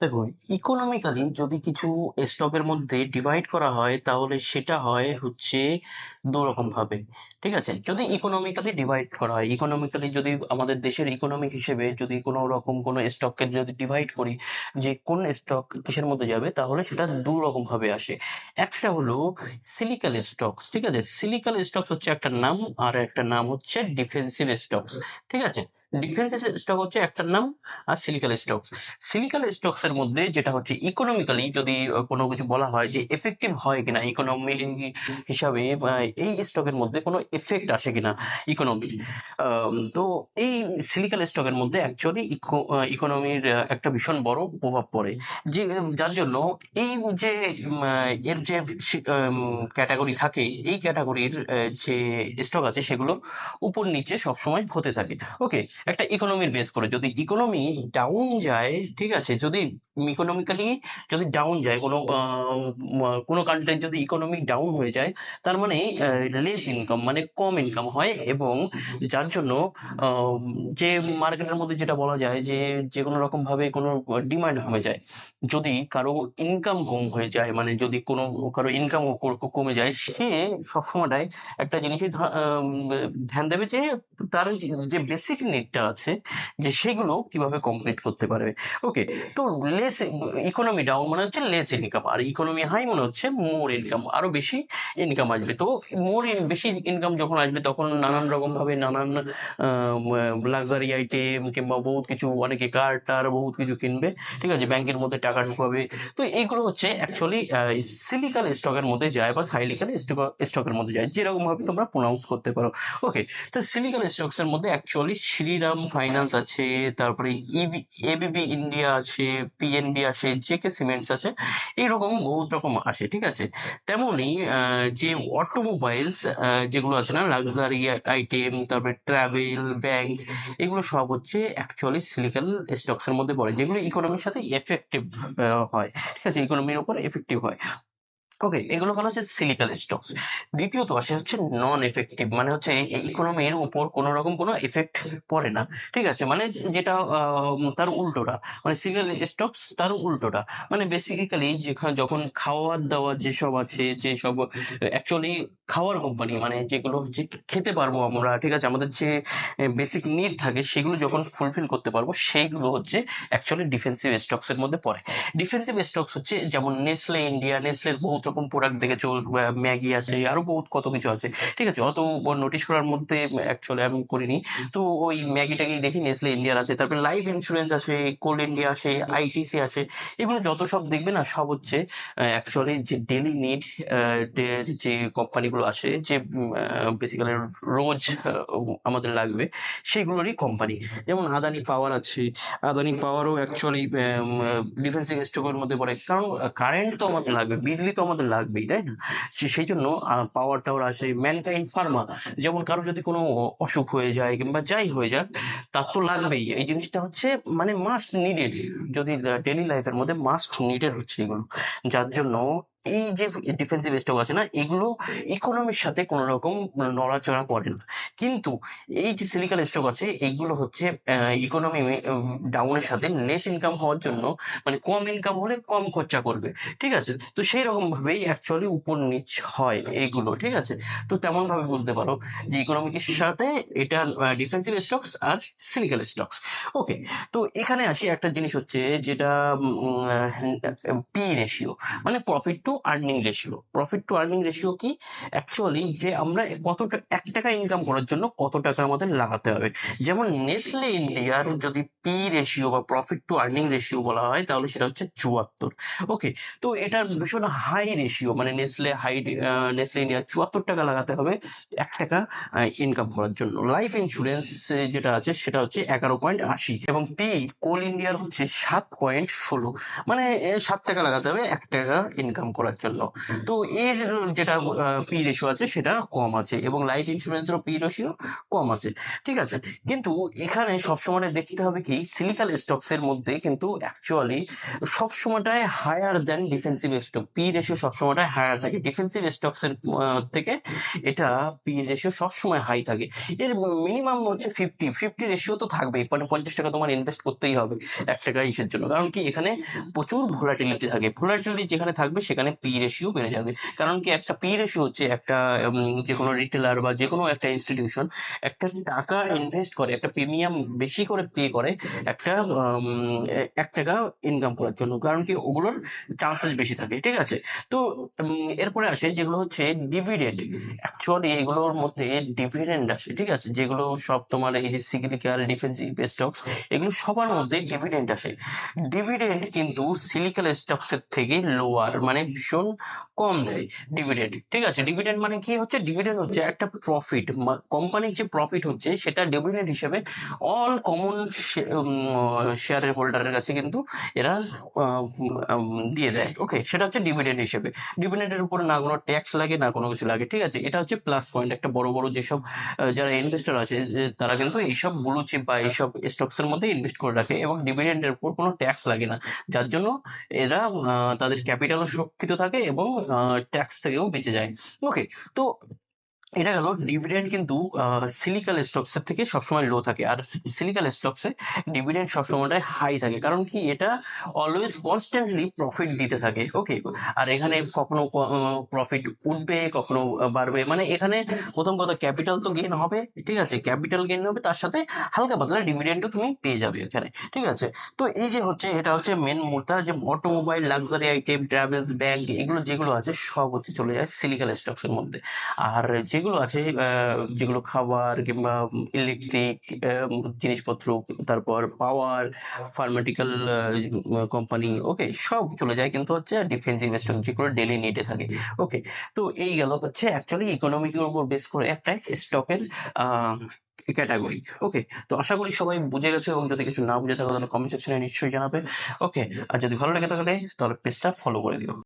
দেখো ইকোনমিক্যালি যদি কিছু স্টকের মধ্যে ডিভাইড করা হয়, তাহলে সেটা হয় হচ্ছে দু রকম ভাবে, ঠিক আছে? যদি ইকোনমিক্যালি ডিভাইড করা হয় ইকোনমিক্যালি যদি আমাদের দেশের ইকোনমিক হিসেবে যদি কোনো রকম কোনো স্টককে যদি ডিভাইড করি, যে কোন স্টক কিসের মধ্যে যাবে, তাহলে সেটা দু রকম ভাবে আসে। একটা হলো সিলিক্যাল স্টকস ঠিক আছে? সিলিক্যাল স্টকস হচ্ছে একটা নাম, আর একটা নাম হচ্ছে ডিফেন্সিভ স্টকস ঠিক আছে? ডিফেন্সিভ স্টক হচ্ছে একটার নাম আর সিলিক্যাল স্টকস সিলিক্যাল স্টকস এর মধ্যে যেটা হচ্ছে ইকোনমিক্যালি যদি কোনো কিছু বলা হয় যে এফেক্টিভ হয় কিনা ইকোনমি হিসাবে এই স্টকের মধ্যে কোনো এফেক্ট আসে কিনা ইকোনমি তো এই সিলিক্যাল স্টকের মধ্যে অ্যাকচুয়ালি ইকোনমির একটা ভীষণ বড় প্রভাব পড়ে। যে যার জন্য এই যে এর যে ক্যাটাগরি থাকে, এই ক্যাটাগরির যে স্টক আছে সেগুলো উপর নিচে সবসময় হতে থাকে। ওকে একটা ইকোনমির বেস করে। যদি ইকোনমি ডাউন যায়, ঠিক আছে, যদি ইকোনমিক্যালি যদি ডাউন যায়, কোনো কোনো কান্ট্রির যদি ইকোনমি ডাউন হয়ে যায়, তার মানে লেস ইনকাম মানে কম ইনকাম হয় এবং যার জন্য যে মার্কেটের মধ্যে যেটা বলা যায় যে যে কোনো রকমভাবে কোনো ডিমান্ড কমে যায়। যদি কারও ইনকাম কম হয়ে যায় মানে যদি কোনো, কারও ইনকাম কমে যায়, সে সবসময়টাই একটা জিনিসই ধ্যান দেবে যে তার যে বেসিক নিডটা আছে যে সেগুলো কীভাবে কমপ্লিট করতে পারবে। ওকে তো লেস ইকোনমি ডাউন মানে হচ্ছে লেস ইনকাম আর ইকোনমি হাই মানে হচ্ছে মোর ইনকাম আরও বেশি ইনকাম আসবে। তো মোর বেশি ইনকাম যখন আসবে তখন নানান রকম ভাবে নানান লাক্সারি আইটেম কিংবা বহুত কিছু, অনেকে কার টার বহুত কিছু কিনবে, ঠিক আছে? ব্যাংকের মধ্যে টাকা ঢুকাবে। তো এইগুলো হচ্ছে অ্যাকচুয়ালি সিলিকাল স্টকের মধ্যে যায় বা সাইলিকাল স্টকের মধ্যে যায়। যেরকম ভাবে তোমরা প্রোনাউন্স করতে পারো। ওকে তো সিলিকাল স্টকস এর মধ্যে অ্যাকচুয়ালি শ্রীরাম ফাইন্যান্স আছে, তারপরে ইভি এবিবি ইন্ডিয়া আছে পিএনবি আছে জেকে সিমেন্টস আছে, এইরকম বহুত রকম আসে ঠিক আছে? তেমনই যে অটোমোবাইলস যেগুলো আছে না লাক্সারি আইটেম তারপরে ট্রাভেল ব্যাংক এগুলো সব হচ্ছে অ্যাকচুয়ালি সিলিকাল স্টকসের মধ্যে পড়ে, যেগুলো ইকোনমির সাথে এফেক্টিভ হয়। ঠিক আছে? ইকোনমির উপর এফেক্টিভ হয়। ওকে এগুলো হলো হচ্ছে সিলিকাল স্টকস দ্বিতীয়ত আসে হচ্ছে নন এফেক্টিভ মানে হচ্ছে ইকোনমির উপর কোনো রকম কোনো এফেক্ট পড়ে না। ঠিক আছে? মানে যেটা তার উল্টোটা মানে সিলিকাল স্টকস তার উল্টোটা। মানে বেসিক্যালি যেখানে যখন খাওয়ার দাওয়ার যেসব আছে, যেসব অ্যাকচুয়ালি খাওয়ার কোম্পানি মানে যেগুলো হচ্ছে খেতে পারব আমরা, ঠিক আছে? আমাদের যে বেসিক নিড থাকে, সেগুলো যখন ফুলফিল করতে পারব, সেইগুলো হচ্ছে অ্যাকচুয়ালি ডিফেন্সিভ স্টকস এর মধ্যে পড়ে। ডিফেন্সিভ স্টকস হচ্ছে, যেমন নেসলে ইন্ডিয়া নেসলের বহুত রকম প্রোডাক্ট দেখেছ ম্যাগি আছে আরও বহুত কত কিছু আছে। ঠিক আছে অত নোটিশ করার মধ্যে অ্যাকচুয়ালি আমি করিনি। তো ওই ম্যাগি ট্যাগি দেখি নেসলে ইন্ডিয়ার আছে তারপরে লাইফ ইন্স্যুরেন্স আছে কোল্ড ইন্ডিয়া আছে আইটিসি আছে। এগুলো যত সব দেখবে না সব হচ্ছে অ্যাকচুয়ালি যে ডেলি নিড যে কোম্পানিগুলো আছে যে বেসিক্যালি রোজ আমাদের লাগবে সেগুলোরই কোম্পানি যেমন আদানি পাওয়ার আছে। আদানি পাওয়ারও অ্যাকচুয়ালি ডিফেন্সিভ স্টকের মধ্যে পড়ে। কারণ কারেন্ট তো আমাদের লাগবে বিজলি তো আমাদের লাগবেই, তাই না? সেই জন্য পাওয়ার টাওয়ার আসে ম্যানকাইন ফার্মা যেমন কারও যদি কোনো অসুখ হয়ে যায় কিংবা যাই হয়ে যাক, তার তো লাগবেই। এই জিনিসটা হচ্ছে মানে মাস্ট নিডেড যদি ডেলি লাইফের মধ্যে মাস্ট নিডেড হচ্ছে এগুলো। যার জন্য এই যে ডিফেন্সিভ স্টক আছে না, এগুলো ইকোনমির সাথে কোনো রকম নড়াচড়া করে না। কিন্তু এই যে সিলিকাল স্টক আছে এইগুলো হচ্ছে ইকোনমি ডাউনের সাথে লেস ইনকাম হওয়ার জন্য মানে কম ইনকাম হলে কম খরচা করবে, ঠিক আছে? তো সেই রকম ভাবেই অ্যাকচুয়ালি উপর নিচ হয় এইগুলো ঠিক আছে? তো তেমনভাবে বুঝতে পারো যে ইকোনমিকের সাথে এটা ডিফেন্সিভ স্টকস আর সিলিকাল স্টকস ওকে তো এখানে আসি একটা জিনিস হচ্ছে যেটা পি রেশিও মানে profit to earning ratio profit to earning ratio কি? অ্যাকচুয়ালি যে আমরা কত এক টাকা ইনকাম করার জন্য কত টাকা আমাদের লাগাতে হবে। যেমন নেসলে ইন্ডিয়ার যদি পি রেশিও বা প্রফিট টু আর্নিং রেশিও বলা হয়, তাহলে সেটা হচ্ছে চুয়াত্তর। ওকে তো এটার ভীষণ হাই রেশিও মানে নেসলে হাই নেসলে ইন্ডিয়া চুয়াত্তর টাকা লাগাতে হবে এক টাকা ইনকাম করার জন্য। লাইফ ইন্স্যুরেন্স যেটা আছে, সেটা হচ্ছে এগারো পয়েন্ট আশি। এবং পি কোল ইন্ডিয়ার হচ্ছে সাত পয়েন্ট ষোলো। মানে সাত টাকা লাগাতে হবে, এক টাকা ইনকাম করার করার জন্য তো এর যেটা পি রেশিও আছে সেটা কম আছে এবং লাইফ ইন্স্যুরেন্সেরও পি রেশিও কম আছে। ঠিক আছে? কিন্তু এখানে সবসময় দেখতে হবে কি সিলিকাল স্টকসের মধ্যে কিন্তু actually সবসময়টাই higher than defensive stock P ratio সবসময়টাই higher থাকে। ডিফেন্সিভ স্টকসের থেকে এটা পি রেশিও সবসময় হাই থাকে। এর মিনিমাম হচ্ছে ফিফটি ফিফটি রেশিও তো থাকবেই। মানে পঞ্চাশ টাকা তোমার ইনভেস্ট করতেই হবে। এক টাকা ইসের জন্য। কারণ কি, এখানে প্রচুর ভোলাটিলিটি থাকে। ভোলাটিলিটি যেখানে থাকবে, সেখানে পি রেশিও বেড়ে যাবে। কারণ কি একটা পি রেশিও হচ্ছে একটা যে কোনো রিটেলার বা যে কোনো একটা ইনস্টিটিউশন একটা টাকা ইনভেস্ট করে, একটা প্রিমিয়াম বেশি করে পে করে একটা এক টাকা ইনকাম করার জন্য। কারণ কি ওগুলোর চান্সেস বেশি থাকে, ঠিক আছে? তো এরপরে আসে যেগুলো হচ্ছে ডিভিডেন্ড অ্যাকচুয়ালি এগুলোর মধ্যে ডিভিডেন্ড আসে, ঠিক আছে? যেগুলো সব তোমার এই যে সিগনিক্যাল ডিফেন্সিভ স্টকস এগুলো সবার মধ্যে ডিভিডেন্ড আসে। ডিভিডেন্ড কিন্তু সিলিক্যাল স্টকসের থেকে লোয়ার মানে ভীষণ কম দেয় ডিভিডেন্ড ঠিক আছে? ডিভিডেন্ড মানে কি হচ্ছে? ডিভিডেন্ড হচ্ছে একটা প্রফিট কোম্পানির যে প্রফিট হচ্ছে সেটা ডিভিডেন্ড হিসেবে অল কমন শেয়ারের হোল্ডারের কাছে কিন্তু এরা দিয়ে দেয় ওকে সেটা হচ্ছে ডিভিডেন্ড হিসেবে। ডিভিডেন্ডের উপরে না কোনো ট্যাক্স লাগে না কোনো কিছু লাগে ঠিক আছে? এটা হচ্ছে প্লাস পয়েন্ট একটা বড় বড় যেসব যারা ইনভেস্টর আছে তারা কিন্তু এইসব ব্লু চিপ বা এইসব স্টকসের মধ্যে ইনভেস্ট করে রাখে এবং ডিভিডেন্ডের উপর কোনো ট্যাক্স লাগে না। যার জন্য এরা তাদের ক্যাপিটালও সুরক্ষিত থাকে এবং ট্যাক্স থেকেও বেঁচে যায় ওকে তো এটা গেল ডিভিডেন্ড কিন্তু সিলিকাল স্টকসের থেকে সবসময় লো থাকে। আর সিলিকাল স্টকসে ডিভিডেন্ড সবসময়টাই হাই থাকে। কারণ কি? এটা অলওয়েজ কনস্ট্যান্টলি প্রফিট দিতে থাকে ওকে আর এখানে কখনো প্রফিট উঠবে, কখনো বাড়বে। মানে এখানে প্রথম কথা ক্যাপিটাল তো গেইন হবে, ঠিক আছে? ক্যাপিটাল গেইন হবে, তার সাথে হালকা পাতলা ডিভিডেন্ডও তুমি পেয়ে যাবে এখানে, ঠিক আছে? তো এই যে হচ্ছে, এটা হচ্ছে মেন মুদ্রা, যে automobile luxury item travels bank এগুলো যেগুলো আছে, সব হচ্ছে চলে যায় সিলিকাল স্টকসের মধ্যে। আর যেগুলো আছে যেগুলো খাবার কিংবা ইলেকট্রিক জিনিসপত্র তারপর পাওয়ার ফার্মাটিক্যাল কোম্পানি ওকে সব চলে যায় কিন্তু হচ্ছে ডিফেন্সিভ স্টক যেগুলো ডেলি নিডে থাকে ওকে তো এই গেল হচ্ছে অ্যাকচুয়ালি ইকোনমিকের উপর বেস করে একটা স্টকের ক্যাটাগরি ওকে তো আশা করি সবাই বুঝে গেছে এবং যদি কিছু না বুঝে থাকো তাহলে কমেন্ট সেকশনে নিশ্চয়ই জানাবে ওকে আর যদি ভালো লাগে তাহলে তাহলে পেজটা ফলো করে দিও।